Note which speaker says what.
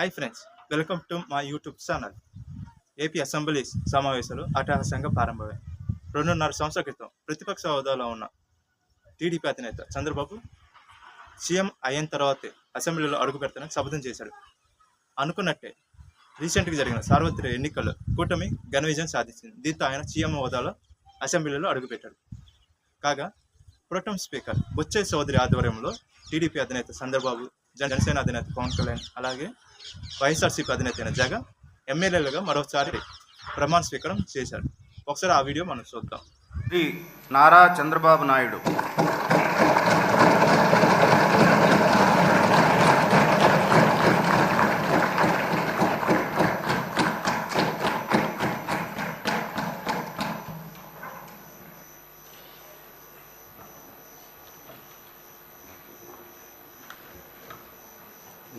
Speaker 1: Hi friends welcome to మా YouTube channel AP assembly సమావేశాలు అట్టహాసంగా ప్రారంభమయ్యాయి. రెండున్నర సంవత్సరాల క్రితం ప్రతిపక్ష హోదాలో ఉన్న టీడీపీ అధినేత చంద్రబాబు సీఎం అయిన తర్వాతే అసెంబ్లీలో అడుగు పెడతానని శపథం చేశాడు. అనుకున్నట్టే రీసెంట్గా జరిగిన సార్వత్రిక ఎన్నికల్లో కూటమి ఘన విజయం సాధించింది. దీంతో ఆయన సీఎం హోదాలో అసెంబ్లీలో అడుగుపెట్టాడు కాగా ప్రొటం స్పీకర్ బొచ్చే చౌదరి ఆధ్వర్యంలో టీడీపీ అధినేత చంద్రబాబు జనసేన అధినేత పవన్ కళ్యాణ్ అలాగే వైఎస్ఆర్సీపీ అధినేత అయిన జగన్ ఎమ్మెల్యేలుగా మరోసారి ప్రమాణ స్వీకారం చేశారు. ఒకసారి ఆ వీడియో మనం చూద్దాం.
Speaker 2: శ్రీ నారా చంద్రబాబు నాయుడు.